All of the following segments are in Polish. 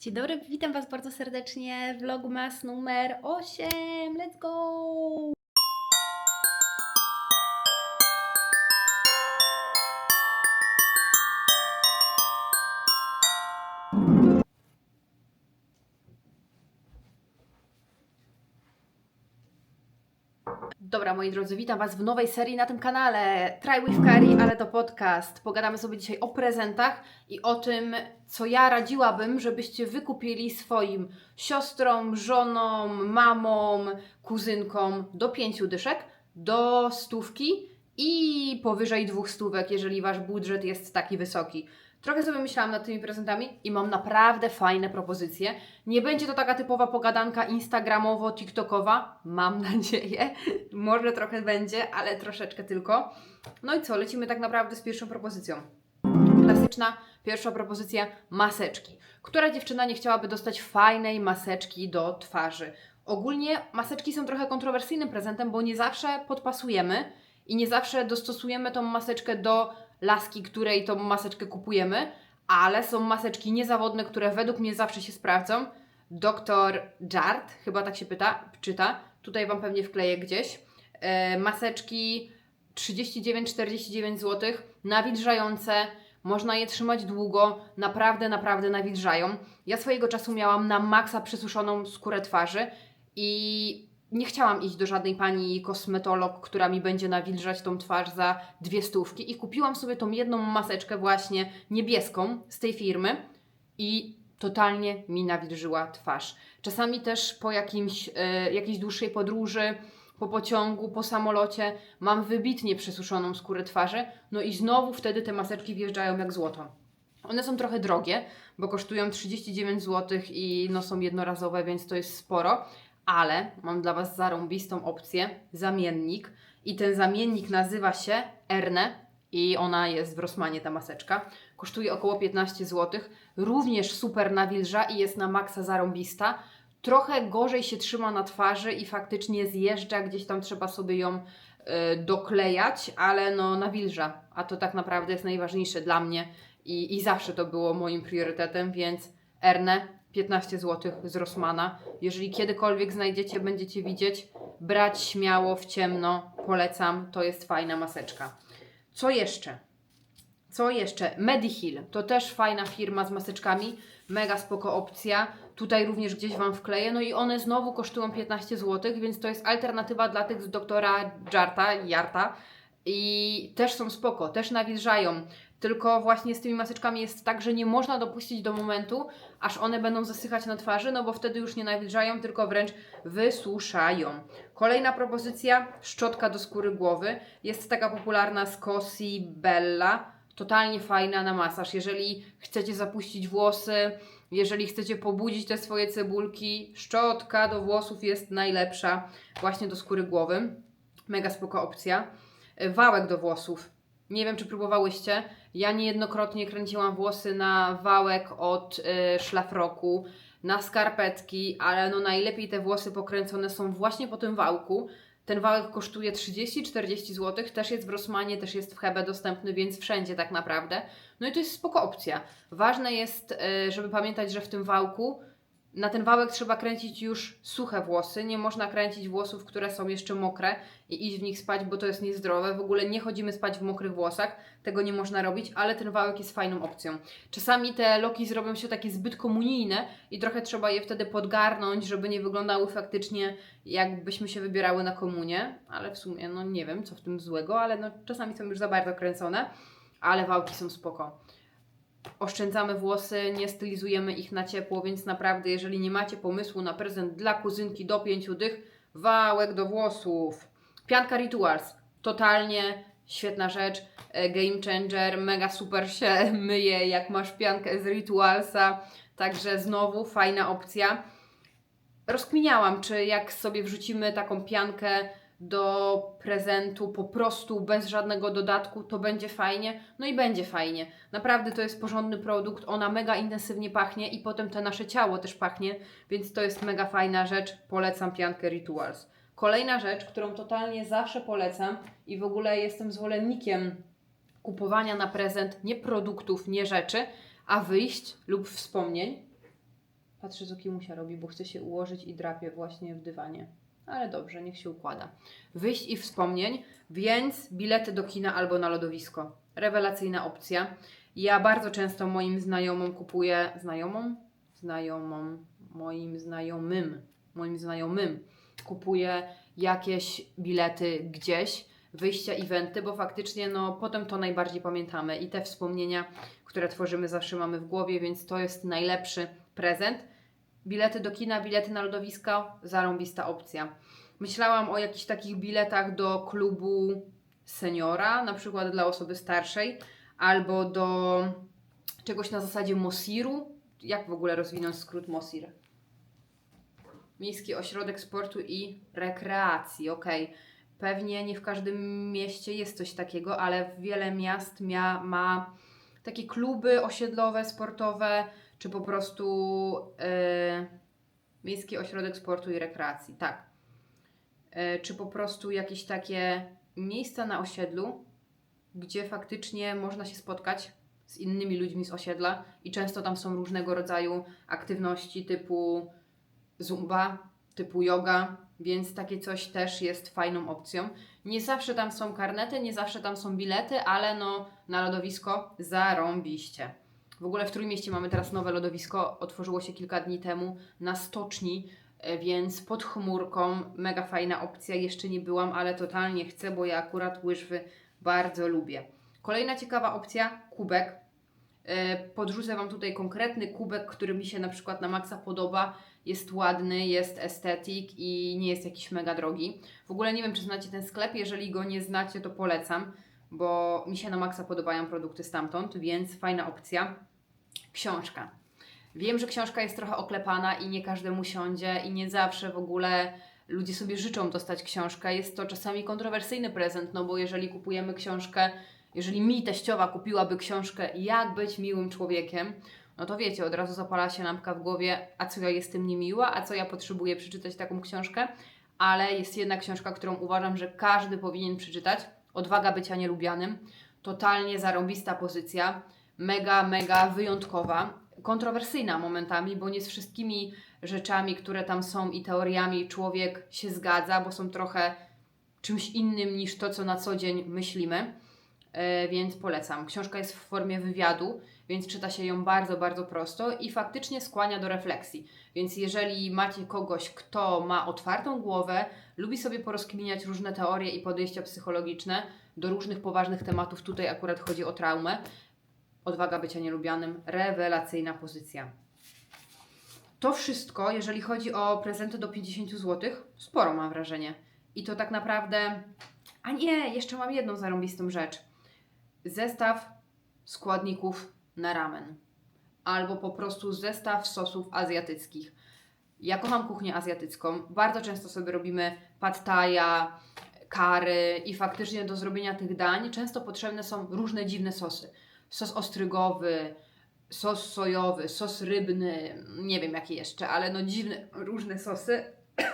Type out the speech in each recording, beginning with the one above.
Dzień dobry, witam Was bardzo serdecznie. Vlogmas numer 8. Let's go! Dobra, moi drodzy, witam Was w nowej serii na tym kanale. Try with Curry, ale to podcast. Pogadamy sobie dzisiaj o prezentach i o tym, co ja radziłabym, żebyście wykupili swoim siostrom, żonom, mamom, kuzynkom do pięciu dyszek, do stówki i powyżej dwóch stówek, jeżeli Wasz budżet jest taki wysoki. Trochę sobie myślałam nad tymi prezentami i mam naprawdę fajne propozycje. Nie będzie to taka typowa pogadanka instagramowo-tiktokowa, mam nadzieję. Może trochę będzie, ale troszeczkę tylko. No i co, lecimy tak naprawdę z pierwszą propozycją. Klasyczna pierwsza propozycja maseczki. Która dziewczyna nie chciałaby dostać fajnej maseczki do twarzy? Ogólnie maseczki są trochę kontrowersyjnym prezentem, bo nie zawsze podpasujemy i nie zawsze dostosujemy tą maseczkę do laski, której tą maseczkę kupujemy, ale są maseczki niezawodne, które według mnie zawsze się sprawdzą. Doktor Jart, chyba tak się pyta, czyta. Tutaj Wam pewnie wkleję gdzieś. E, maseczki 39-49 zł, nawilżające, można je trzymać długo, naprawdę, naprawdę nawilżają. Ja swojego czasu miałam na maksa przesuszoną skórę twarzy i nie chciałam iść do żadnej pani kosmetolog, która mi będzie nawilżać tą twarz za dwie stówki i kupiłam sobie tą jedną maseczkę właśnie niebieską z tej firmy i totalnie mi nawilżyła twarz. Czasami też po jakimś, e, jakiejś dłuższej podróży, po pociągu, po samolocie mam wybitnie przesuszoną skórę twarzy, no i znowu wtedy te maseczki wjeżdżają jak złoto. One są trochę drogie, bo kosztują 39 zł i no są jednorazowe, więc to jest sporo, ale mam dla Was zarąbistą opcję, zamiennik i ten zamiennik nazywa się Erne i ona jest w Rossmanie ta maseczka. Kosztuje około 15 zł, również super nawilża i jest na maksa zarąbista. Trochę gorzej się trzyma na twarzy i faktycznie zjeżdża, gdzieś tam trzeba sobie ją y, doklejać, ale no nawilża, a to tak naprawdę jest najważniejsze dla mnie i, i zawsze to było moim priorytetem, więc Erne 15 zł z Rossmana. Jeżeli kiedykolwiek znajdziecie, będziecie widzieć, brać śmiało w ciemno, polecam, to jest fajna maseczka. Co jeszcze? Co jeszcze? Mediheal to też fajna firma z maseczkami, mega spoko opcja. Tutaj również gdzieś Wam wkleję. No i one znowu kosztują 15 zł, więc to jest alternatywa dla tych z doktora Jarta, Jarta. I też są spoko, też nawilżają. Tylko właśnie z tymi maseczkami jest tak, że nie można dopuścić do momentu, aż one będą zasychać na twarzy, no bo wtedy już nie nawilżają, tylko wręcz wysuszają. Kolejna propozycja, szczotka do skóry głowy. Jest taka popularna z Cosi Bella. Totalnie fajna na masaż. Jeżeli chcecie zapuścić włosy, jeżeli chcecie pobudzić te swoje cebulki, szczotka do włosów jest najlepsza właśnie do skóry głowy. Mega spoko opcja. Wałek do włosów. Nie wiem, czy próbowałyście. Ja niejednokrotnie kręciłam włosy na wałek od y, szlafroku, na skarpetki, ale no najlepiej te włosy pokręcone są właśnie po tym wałku. Ten wałek kosztuje 30-40 zł, też jest w Rossmanie, też jest w Hebe dostępny, więc wszędzie tak naprawdę. No i to jest spoko opcja. Ważne jest, y, żeby pamiętać, że w tym wałku na ten wałek trzeba kręcić już suche włosy. Nie można kręcić włosów, które są jeszcze mokre i iść w nich spać, bo to jest niezdrowe. W ogóle nie chodzimy spać w mokrych włosach, tego nie można robić, ale ten wałek jest fajną opcją. Czasami te loki zrobią się takie zbyt komunijne i trochę trzeba je wtedy podgarnąć, żeby nie wyglądały faktycznie jakbyśmy się wybierały na komunię, ale w sumie no nie wiem, co w tym złego, ale no czasami są już za bardzo kręcone, ale wałki są spoko oszczędzamy włosy, nie stylizujemy ich na ciepło, więc naprawdę, jeżeli nie macie pomysłu na prezent dla kuzynki do pięciu dych, wałek do włosów. Pianka Rituals, totalnie świetna rzecz, e, game changer, mega super się myje, jak masz piankę z Ritualsa, także znowu fajna opcja. Rozkminiałam, czy jak sobie wrzucimy taką piankę do prezentu po prostu bez żadnego dodatku, to będzie fajnie. No i będzie fajnie. Naprawdę to jest porządny produkt, ona mega intensywnie pachnie i potem to nasze ciało też pachnie, więc to jest mega fajna rzecz. Polecam piankę Rituals. Kolejna rzecz, którą totalnie zawsze polecam i w ogóle jestem zwolennikiem kupowania na prezent nie produktów, nie rzeczy, a wyjść lub wspomnień. Patrzę, co Kimusia robi, bo chce się ułożyć i drapie właśnie w dywanie. Ale dobrze, niech się układa. Wyjść i wspomnień, więc bilety do kina albo na lodowisko. Rewelacyjna opcja. Ja bardzo często moim znajomym kupuję. Znajomą? Znajomą. Moim znajomym. Moim znajomym kupuję jakieś bilety gdzieś, wyjścia, eventy, bo faktycznie no potem to najbardziej pamiętamy i te wspomnienia, które tworzymy zawsze mamy w głowie, więc to jest najlepszy prezent. Bilety do kina, bilety na lodowisko, zarąbista opcja. Myślałam o jakichś takich biletach do klubu seniora, na przykład dla osoby starszej, albo do czegoś na zasadzie Mosiru. Jak w ogóle rozwinąć skrót Mosir? Miejski Ośrodek Sportu i Rekreacji, okej. Pewnie nie w każdym mieście jest coś takiego, ale wiele miast mia, ma takie kluby osiedlowe, sportowe, czy po prostu e, Miejski Ośrodek Sportu i Rekreacji, tak. E, czy po prostu jakieś takie miejsca na osiedlu, gdzie faktycznie można się spotkać z innymi ludźmi z osiedla i często tam są różnego rodzaju aktywności typu zumba, typu yoga, więc takie coś też jest fajną opcją. Nie zawsze tam są karnety, nie zawsze tam są bilety, ale no na lodowisko zarąbiście. W ogóle w Trójmieście mamy teraz nowe lodowisko, otworzyło się kilka dni temu na stoczni, e, więc pod chmurką, mega fajna opcja, jeszcze nie byłam, ale totalnie chcę, bo ja akurat łyżwy bardzo lubię. Kolejna ciekawa opcja, kubek. E, Podrzucę Wam tutaj konkretny kubek, który mi się na przykład na maksa podoba. Jest ładny, jest estetyk i nie jest jakiś mega drogi. W ogóle nie wiem, czy znacie ten sklep. Jeżeli go nie znacie, to polecam, bo mi się na maksa podobają produkty stamtąd, więc fajna opcja. Książka. Wiem, że książka jest trochę oklepana i nie każdemu siądzie i nie zawsze w ogóle ludzie sobie życzą dostać książkę. Jest to czasami kontrowersyjny prezent, no bo jeżeli kupujemy książkę, jeżeli mi teściowa kupiłaby książkę Jak być miłym człowiekiem, no to wiecie, od razu zapala się lampka w głowie, a co ja jestem niemiła, a co ja potrzebuję przeczytać taką książkę, ale jest jedna książka, którą uważam, że każdy powinien przeczytać. Odwaga bycia nielubianym. Totalnie zarąbista pozycja, mega, mega wyjątkowa, kontrowersyjna momentami, bo nie z wszystkimi rzeczami, które tam są i teoriami człowiek się zgadza, bo są trochę czymś innym niż to, co na co dzień myślimy. E, więc polecam. Książka jest w formie wywiadu, więc czyta się ją bardzo, bardzo prosto i faktycznie skłania do refleksji. Więc jeżeli macie kogoś, kto ma otwartą głowę, lubi sobie porozkminiać różne teorie i podejścia psychologiczne do różnych poważnych tematów, tutaj akurat chodzi o traumę, odwaga bycia nielubianym, rewelacyjna pozycja. To wszystko, jeżeli chodzi o prezenty do 50 zł, sporo mam wrażenie. I to tak naprawdę. A nie, jeszcze mam jedną zarąbistą rzecz. Zestaw składników na ramen. Albo po prostu zestaw sosów azjatyckich. Ja kocham kuchnię azjatycką. Bardzo często sobie robimy pad kary i faktycznie do zrobienia tych dań często potrzebne są różne dziwne sosy. Sos ostrygowy, sos sojowy, sos rybny, nie wiem jakie jeszcze, ale no dziwne różne sosy.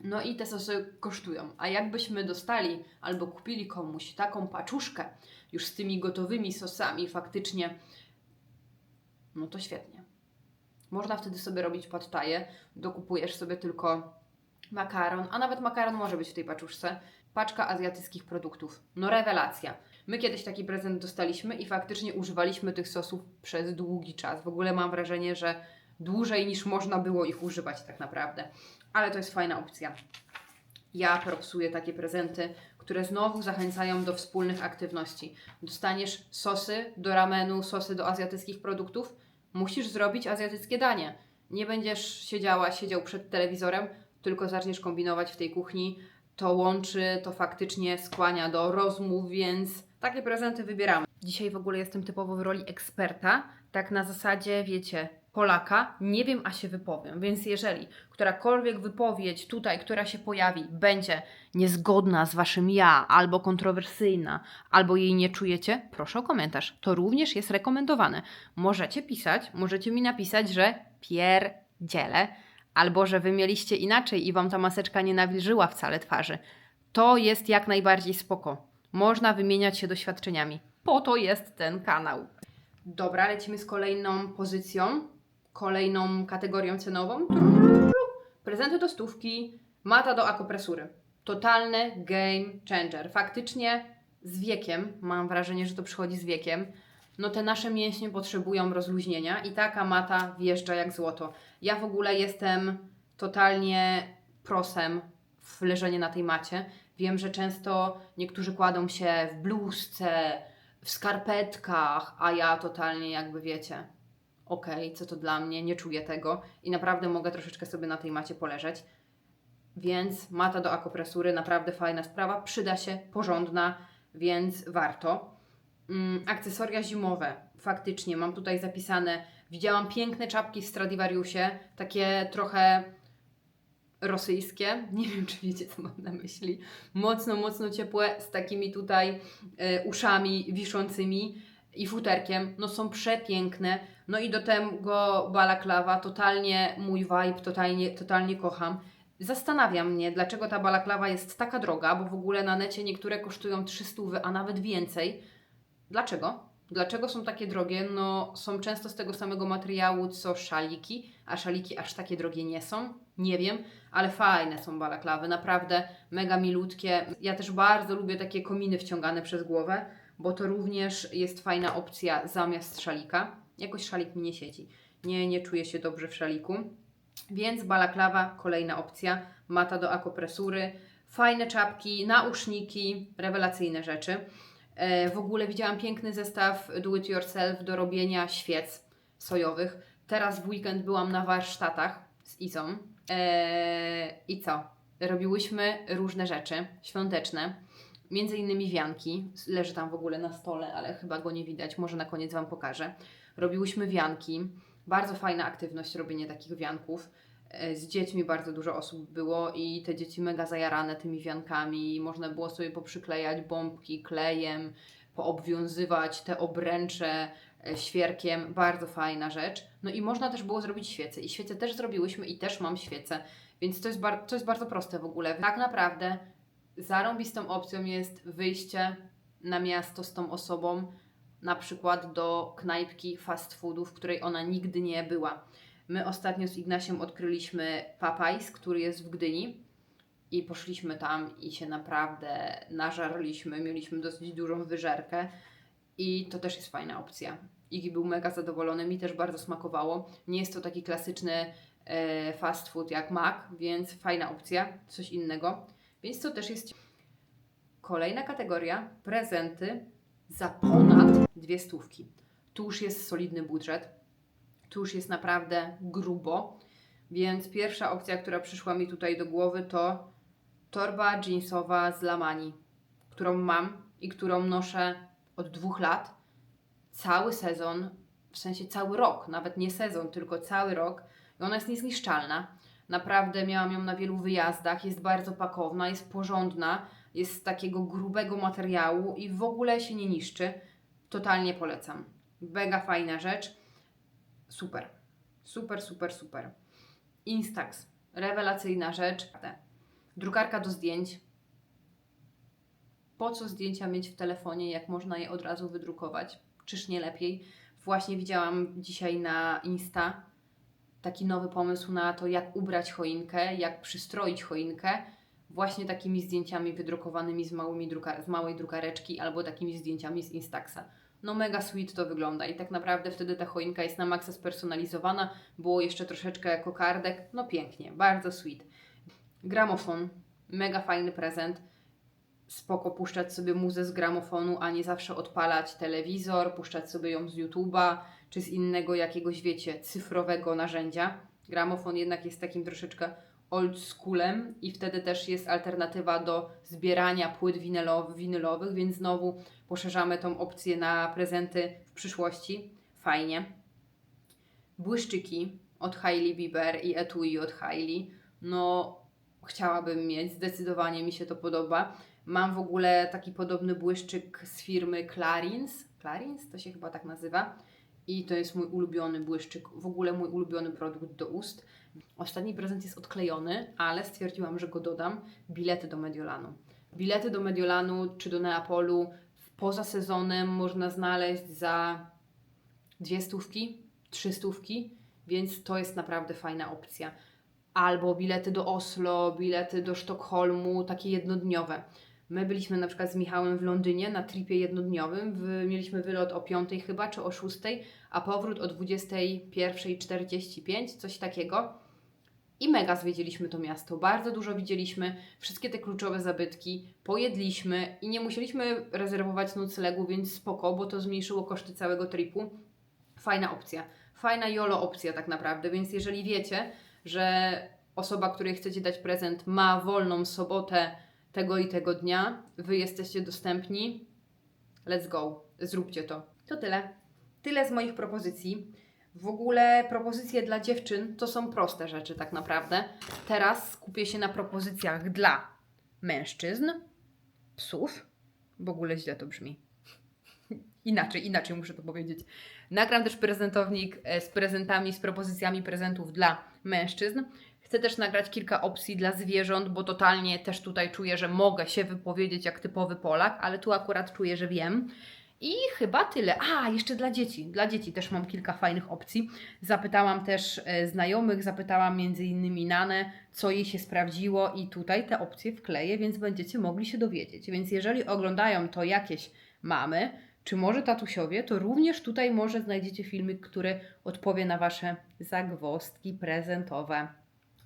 No i te sosy kosztują. A jakbyśmy dostali albo kupili komuś taką paczuszkę już z tymi gotowymi sosami faktycznie, no to świetnie. Można wtedy sobie robić pad dokupujesz sobie tylko makaron, a nawet makaron może być w tej paczuszce. Paczka azjatyckich produktów. No rewelacja. My kiedyś taki prezent dostaliśmy i faktycznie używaliśmy tych sosów przez długi czas. W ogóle mam wrażenie, że dłużej niż można było ich używać tak naprawdę. Ale to jest fajna opcja. Ja propsuję takie prezenty, które znowu zachęcają do wspólnych aktywności. Dostaniesz sosy do ramenu, sosy do azjatyckich produktów, musisz zrobić azjatyckie danie. Nie będziesz siedziała, siedział przed telewizorem, tylko zaczniesz kombinować w tej kuchni. To łączy, to faktycznie skłania do rozmów, więc takie prezenty wybieramy. Dzisiaj w ogóle jestem typowo w roli eksperta, tak na zasadzie, wiecie, Polaka, nie wiem, a się wypowiem. Więc jeżeli którakolwiek wypowiedź tutaj, która się pojawi, będzie niezgodna z waszym ja, albo kontrowersyjna, albo jej nie czujecie, proszę o komentarz. To również jest rekomendowane. Możecie pisać, możecie mi napisać, że pierdzielę, albo że wy mieliście inaczej i wam ta maseczka nie nawilżyła wcale twarzy. To jest jak najbardziej spoko. Można wymieniać się doświadczeniami. Po to jest ten kanał. Dobra, lecimy z kolejną pozycją, Kolejną kategorią cenową prezenty do stówki, mata do akopresury. Totalny game changer. Faktycznie z wiekiem, mam wrażenie, że to przychodzi z wiekiem, no te nasze mięśnie potrzebują rozluźnienia i taka mata wjeżdża jak złoto. Ja w ogóle jestem totalnie prosem w leżenie na tej macie. Wiem, że często niektórzy kładą się w bluzce, w skarpetkach, a ja totalnie jakby wiecie, okej, co to dla mnie, nie czuję tego i naprawdę mogę troszeczkę sobie na tej macie poleżeć. Więc mata do akopresury, naprawdę fajna sprawa, przyda się, porządna, więc warto. Mm, akcesoria zimowe, faktycznie, mam tutaj zapisane, widziałam piękne czapki w Stradivariusie, takie trochę rosyjskie, nie wiem czy wiecie co mam na myśli, mocno, mocno ciepłe, z takimi tutaj e, uszami wiszącymi i futerkiem, no są przepiękne, no i do tego balaklawa, totalnie mój vibe, totalnie, totalnie kocham. Zastanawia mnie, dlaczego ta balaklawa jest taka droga, bo w ogóle na necie niektóre kosztują 300, a nawet więcej. Dlaczego? Dlaczego są takie drogie? No, są często z tego samego materiału co szaliki, a szaliki aż takie drogie nie są. Nie wiem, ale fajne są balaklawy, naprawdę mega milutkie. Ja też bardzo lubię takie kominy wciągane przez głowę, bo to również jest fajna opcja zamiast szalika. Jakoś szalik mi nie siedzi. Nie, nie czuję się dobrze w szaliku. Więc balaklawa, kolejna opcja. Mata do akopresury, fajne czapki, nauszniki, rewelacyjne rzeczy. E, w ogóle widziałam piękny zestaw do it yourself do robienia świec sojowych. Teraz w weekend byłam na warsztatach z Izą. E, I co? Robiłyśmy różne rzeczy świąteczne. Między innymi wianki. Leży tam w ogóle na stole, ale chyba go nie widać. Może na koniec Wam pokażę. Robiłyśmy wianki. Bardzo fajna aktywność robienie takich wianków. E, Z dziećmi bardzo dużo osób było i te dzieci mega zajarane tymi wiankami. Można było sobie poprzyklejać bombki klejem, poobwiązywać te obręcze e, świerkiem. Bardzo fajna rzecz. No i można też było zrobić świece. I świece też zrobiłyśmy i też mam świece. Więc to jest, to jest bardzo proste w ogóle. Tak naprawdę zarąbistą opcją jest wyjście na miasto z tą osobą, na przykład do knajpki fast foodu, w której ona nigdy nie była. My ostatnio z Ignasiem odkryliśmy Papajs, który jest w Gdyni i poszliśmy tam i się naprawdę nażarliśmy, mieliśmy dosyć dużą wyżerkę i to też jest fajna opcja. Igi był mega zadowolony, mi też bardzo smakowało. Nie jest to taki klasyczny e, fast food jak Mac, więc fajna opcja, coś innego. Więc to też jest kolejna kategoria, prezenty za ponad dwie stówki. Tu już jest solidny budżet, tu już jest naprawdę grubo, więc pierwsza opcja, która przyszła mi tutaj do głowy to torba jeansowa z Lamani, którą mam i którą noszę od dwóch lat. Cały sezon, w sensie cały rok, nawet nie sezon, tylko cały rok. I ona jest niezniszczalna. Naprawdę miałam ją na wielu wyjazdach, jest bardzo pakowna, jest porządna, jest z takiego grubego materiału i w ogóle się nie niszczy. Totalnie polecam. Mega fajna rzecz. Super. Super, super, super. Instax. Rewelacyjna rzecz. Drukarka do zdjęć. Po co zdjęcia mieć w telefonie, jak można je od razu wydrukować? Czyż nie lepiej? Właśnie widziałam dzisiaj na Insta taki nowy pomysł na to, jak ubrać choinkę, jak przystroić choinkę, właśnie takimi zdjęciami wydrukowanymi z, małymi druka- z małej drukareczki albo takimi zdjęciami z Instaxa. No mega sweet to wygląda i tak naprawdę wtedy ta choinka jest na maksa spersonalizowana, było jeszcze troszeczkę kokardek, no pięknie, bardzo sweet. Gramofon, mega fajny prezent, spoko puszczać sobie muzę z gramofonu, a nie zawsze odpalać telewizor, puszczać sobie ją z YouTube'a, czy z innego jakiegoś, wiecie, cyfrowego narzędzia. Gramofon jednak jest takim troszeczkę old schoolem i wtedy też jest alternatywa do zbierania płyt winylow- winylowych, więc znowu poszerzamy tą opcję na prezenty w przyszłości. Fajnie. Błyszczyki od Hailey Bieber i etui od Hailey. No, chciałabym mieć, zdecydowanie mi się to podoba. Mam w ogóle taki podobny błyszczyk z firmy Clarins. Clarins to się chyba tak nazywa. I to jest mój ulubiony błyszczyk, w ogóle mój ulubiony produkt do ust. Ostatni prezent jest odklejony, ale stwierdziłam, że go dodam. Bilety do Mediolanu. Bilety do Mediolanu czy do Neapolu poza sezonem można znaleźć za dwie stówki, trzy stówki więc to jest naprawdę fajna opcja. Albo bilety do Oslo, bilety do Sztokholmu, takie jednodniowe. My byliśmy na przykład z Michałem w Londynie na tripie jednodniowym. Wy, mieliśmy wylot o 5 chyba, czy o 6, a powrót o 21.45, coś takiego. I mega zwiedziliśmy to miasto. Bardzo dużo widzieliśmy, wszystkie te kluczowe zabytki, pojedliśmy i nie musieliśmy rezerwować noclegu, więc spoko, bo to zmniejszyło koszty całego tripu. Fajna opcja. Fajna YOLO opcja tak naprawdę, więc jeżeli wiecie, że osoba, której chcecie dać prezent ma wolną sobotę tego i tego dnia, wy jesteście dostępni, let's go, zróbcie to. To tyle. Tyle z moich propozycji. W ogóle propozycje dla dziewczyn to są proste rzeczy tak naprawdę. Teraz skupię się na propozycjach dla mężczyzn, psów. W ogóle źle to brzmi. Inaczej, inaczej muszę to powiedzieć. Nagram też prezentownik e, z prezentami, z propozycjami prezentów dla mężczyzn. Chcę też nagrać kilka opcji dla zwierząt, bo totalnie też tutaj czuję, że mogę się wypowiedzieć jak typowy Polak, ale tu akurat czuję, że wiem. I chyba tyle. A, jeszcze dla dzieci. Dla dzieci też mam kilka fajnych opcji. Zapytałam też e, znajomych, zapytałam między innymi Nanę, co jej się sprawdziło i tutaj te opcje wkleję, więc będziecie mogli się dowiedzieć. Więc jeżeli oglądają to jakieś mamy, czy może tatusiowie, to również tutaj może znajdziecie filmik, który odpowie na Wasze zagwozdki prezentowe.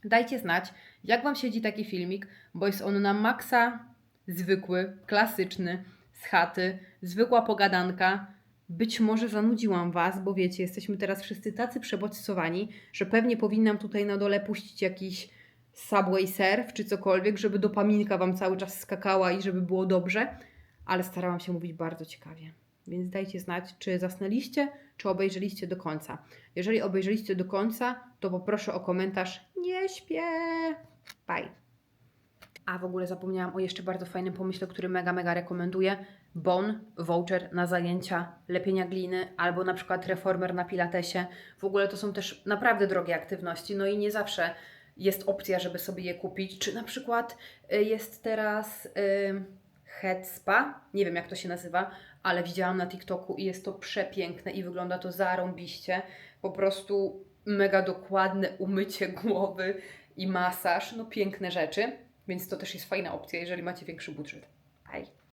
Dajcie znać, jak Wam siedzi taki filmik, bo jest on na maksa zwykły, klasyczny, z chaty, zwykła pogadanka. Być może zanudziłam Was, bo wiecie, jesteśmy teraz wszyscy tacy przebodźcowani, że pewnie powinnam tutaj na dole puścić jakiś Subway Surf czy cokolwiek, żeby dopaminka Wam cały czas skakała i żeby było dobrze, ale starałam się mówić bardzo ciekawie. Więc dajcie znać, czy zasnęliście, czy obejrzeliście do końca. Jeżeli obejrzeliście do końca, to poproszę o komentarz nie śpię. Bye. A w ogóle zapomniałam o jeszcze bardzo fajnym pomyśle, który mega, mega rekomenduję. Bon, voucher na zajęcia lepienia gliny albo na przykład reformer na pilatesie. W ogóle to są też naprawdę drogie aktywności, no i nie zawsze jest opcja, żeby sobie je kupić. Czy na przykład y, jest teraz y, Head Spa, nie wiem jak to się nazywa, ale widziałam na TikToku i jest to przepiękne i wygląda to zarąbiście. Po prostu mega dokładne umycie głowy i masaż, no piękne rzeczy, więc to też jest fajna opcja, jeżeli macie większy budżet.